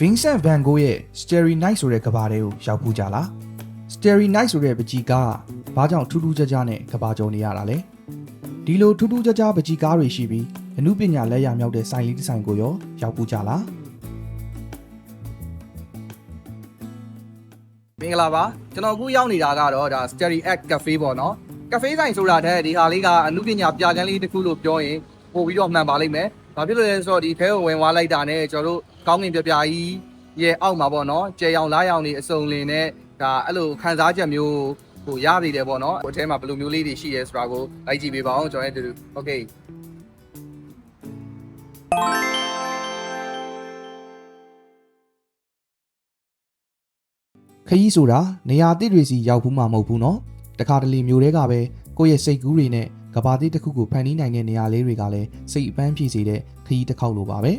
Vincent van Gogh ရဲ့ Starry Night ဆိုတဲ့ကဘာလေးကိုရောက်ဖူးကြလား Starry Night ဆိုတဲ့ပကြီးကားကဘာကြောင့်ထူးထူးခြားခြားနဲ့ကဘာကြုံနေရတာလဲဒီလိုထူးထူးခြားခြားပကြီးကားတွေရှိပြီးအမှုပညာလက်ရမြောက်တဲ့ဆိုင်လေးတစ်ဆိုင်ကိုရောရောက်ဖူးကြလားမင်္ဂလာပါကျွန်တော်အခုရောက်နေတာကတော့ဒါ Starry Act Cafe ပေါ့နော် Cafe ဆိုင်ဆိုတာတဲ့ဒီဟာလေးကအမှုပညာပြကန်းလေးတစ်ခုလို့ပြောရင်ပို့ပြီးတော့မှန်ပါလိမ့်မယ်။ဘာဖြစ်လို့လဲဆိုတော့ဒီခဲကိုဝင်သွားလိုက်တာနဲ့ကျွန်တော်တို့ ကောင်းကင်ပြပြကြီးရဲ့အောက်မှာပေါ့နော်။ကြဲရောင်လားရောင်နေအစုံလင်နဲ့ဒါအဲ့လိုခန်းစားချက်မျိုးဟိုရနေတယ်ပေါ့နော်။ဟိုအထဲမှာဘယ်လိုမျိုးလေးတွေရှိရဲဆိုတာကိုလိုက်ကြည့်ပေးပါအောင်ကျွန်တော်ရဲ့တူတူ။ Okay ခရီးဆိုတာနေရာအသစ်တွေစီရောက်ဘူးမှာမဟုတ်ဘူးเนาะတခါတလေမျိုးတွေကပဲကိုယ့်ရဲ့စိတ်ကူးတွေနဲ့ကဘာတိတစ်ခုကိုဖန်တီးနိုင်တဲ့နေရာလေးတွေကလည်းစိတ်အပန်းဖြည့်စေတဲ့ခရီးတစ်ခေါက်လိုပါပဲ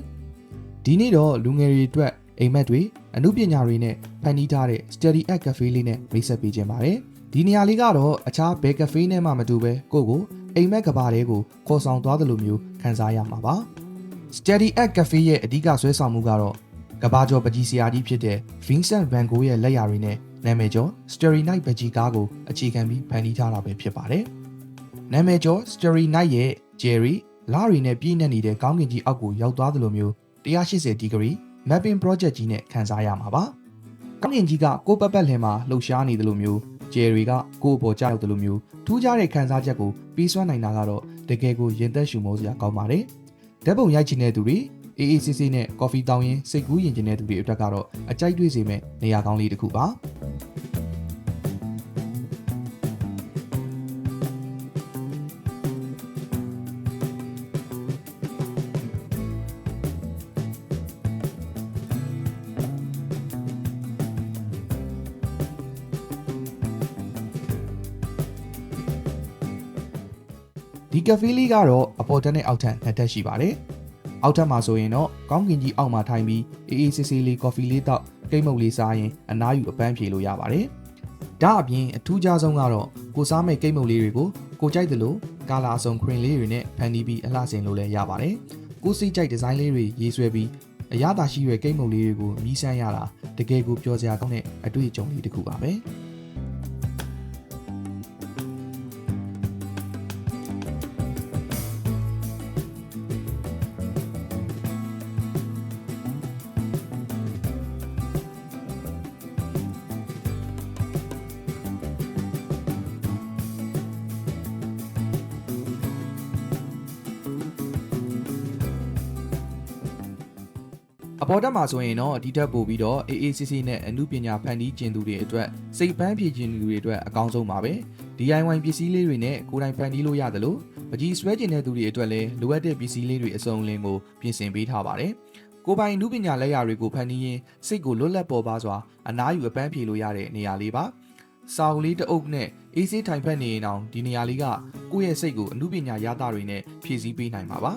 ဒီနေ့တော့လူငယ်တွေအတွက်အိမ်မက်တွေအမှုပညာတွေနဲ့ဖန်တီးထားတဲ့ Study at Cafe လေးနဲ့မိတ်ဆက်ပေးခြင်းပါတယ်ဒီနေရာလေးကတော့အခြားဘယ် cafe နဲ့မှမတူပဲကိုယ့်ကိုအိမ်မက်ကဘာလေးကိုခေါ်ဆောင်သွားသလိုမျိုးခံစားရမှာပါ Study at Cafe ရဲ့အဓိကဆွဲဆောင်မှုကတော့ကဘာကျော်ပကြီးဆရာကြီးဖြစ်တဲ့ Vincent van Gogh ရဲ့လက်ရာတွေနဲ့နာမည်ကျော် Starry Night ပကြီးကားကိုအခြေခံပြီးဖန်တီးထားတာပဲဖြစ်ပါတယ်။နာမည်ကျော် Starry Night ရဲ့ Jerry လာရီနဲ့ပြည့်နေနေတဲ့ကောင်းကင်ကြီးအောက်ကိုရောက်သွားသလိုမျိုး 180 degree mapping project ကြီးနဲ့ခန်းစားရမှာပါ။ကောင်းကင်ကြီးကကိုယ့်ပတ်ပတ်လည်မှာလှုပ်ရှားနေသလိုမျိုး Jerry ကကိုယ့်အပေါ်ကျရောက်သလိုမျိုးထူးခြားတဲ့ခန်းစားချက်ကိုပြီးစွမ်းနိုင်တာကတော့တကယ်ကိုရင်သက်ရှူမိုးစရာကောင်းပါတယ်။ဓာတ်ပုံရိုက်ချင်တဲ့သူတွေအေးအေးဆေးဆေးနဲ့ကော်ဖီတောင်းရင်စိတ်ကူးယဉ်ကျင်တဲ့သူတွေအတွက်ကတော့အကြိုက်တွေ့စေမယ့်နေရာကောင်းလေးတစ်ခုပါ ဒီကဖေးလေးကတော့အပေါ်တက်နဲ့အောက်ထပ်နှစ်ထပ်ရှိပါတယ်အောက်ထပ်မှာဆိုရင်တော့ကောင်းကင်ကြီးအောက်မှာထိုင်ပြီးအေးအေးဆေးဆေးလေးကော်ဖီလေးတောက်ကိတ်မုတ်လေးစားရင်အနားယူအပန်းဖြေလို့ရပါတယ်ဒါအပြင်အထူးခြားဆုံးကတော့ကိုစားမဲ့ကိတ်မုတ်လေးတွေကိုကိုကြိုက်သလိုကာလာအစုံခရင်လေးတွေနဲ့ဖန်တီးပြီးအလှဆင်လို့လည်းရပါတယ်ကိုစိတ်ကြိုက်ဒီဇိုင်းလေးတွေရေးဆွဲပြီးအရသာရှိရွယ်ကိတ်မုတ်လေးတွေကိုမြည်ဆန်းရတာတကယ်ကိုပျော်စရာကောင်းတဲ့အတွေ့အကြုံလေးတစ်ခုပါပဲ အပေါ်တက်မှာဆိုရင်တော့ဒီထက်ပိုပြီးတော့ AACC နဲ့အမှုပညာဖန်တီးကျင်သူတွေအတွက်စိတ်ပန်းဖြည့်ခြင်းသူတွေအတွက်အကောင်းဆုံးပါပဲ DIY ပစ္စည်းလေးတွေနဲ့ကိုယ်တိုင်ဖန်တီးလို့ရတယ်လို့ပကြီးဆွဲကျင်တဲ့သူတွေအတွက်လည်းလိုအပ်တဲ့ပစ္စည်းလေးတွေအစုံအလင်ကိုပြင်ဆင်ပေးထားပါတယ်ကိုယ်ပိုင်အမှုပညာလက်ရာတွေကိုဖန်တီးရင်စိတ်ကိုလွတ်လပ်ပေါ်ပါစွာအနားယူအပန်းဖြေလို့ရတဲ့နေရာလေးပါစာအုပ်လေးတစ်အုပ်နဲ့အေးဆေးထိုင်ဖက်နေရင်အောင်ဒီနေရာလေးကကိုယ့်ရဲ့စိတ်ကိုအမှုပညာရတာတွေနဲ့ဖြည့်ဆည်းပေးနိုင်မှာပါ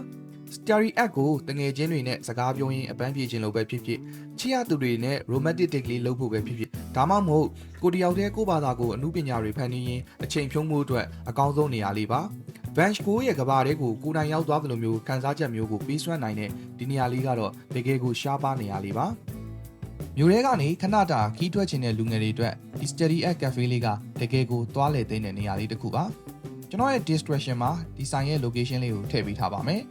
Starry Act ကိုတငယ်ချင်းတွေနဲ့စကားပြောရင်းအပန်းပြေခြင်းလို့ပဲဖြစ်ဖြစ်ချစ်ရသူတွေနဲ့ romantic date လေးလုပ်ဖို့ပဲဖြစ်ဖြစ်ဒါမှမဟုတ်ကိုတယောက်တည်းကိုယ့်ဘာသာကိုအမှုပညာတွေဖန်တီးရင်းအချိန်ဖြုံးမှုအတွက်အကောင်းဆုံးနေရာလေးပါ Bench ကိုရဲ့ကဘာတဲ့ကိုကိုယ်တိုင်ရောက်သွားသလိုမျိုးခန်းစားချက်မျိုးကိုပေးစွမ်းနိုင်တဲ့ဒီနေရာလေးကတော့တကယ်ကိုရှားပါနေရာလေးပါမြို့ထဲကနေခဏတာခီးထွက်ခြင်းတဲ့လူငယ်တွေအတွက်ဒီ Study Act Cafe လေးကတကယ်ကိုသွားလည်သိတဲ့နေရာလေးတစ်ခုပါ ကျွန်တော်ရဲ့ description မှာဒီဆိုင်ရဲ့ location လေးကိုထည့်ပေးထားပါမယ်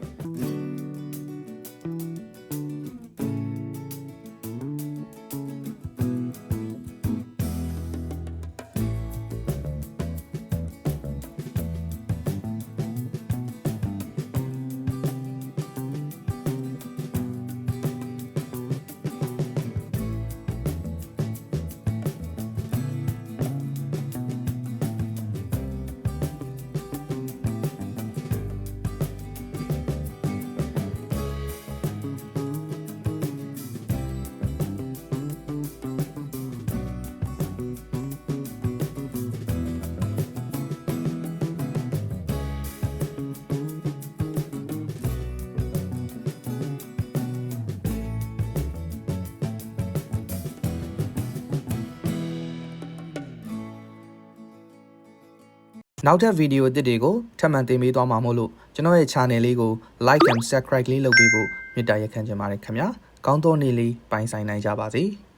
နောက်ထပ်ဗီဒီယိုအသစ်တွေကိုထပ်မံတင်ပေးသွားမှာမို့လို့ကျွန်တော်ရဲ့ channel လေးကို like and subscribe လေးလုပ်ပေးဖို့မေတ္တာရက်ခံချင်ပါတယ်ခင်ဗျာကောင်းသောနေ့လေးပိုင်ဆိုင်နိုင်ကြပါစေ။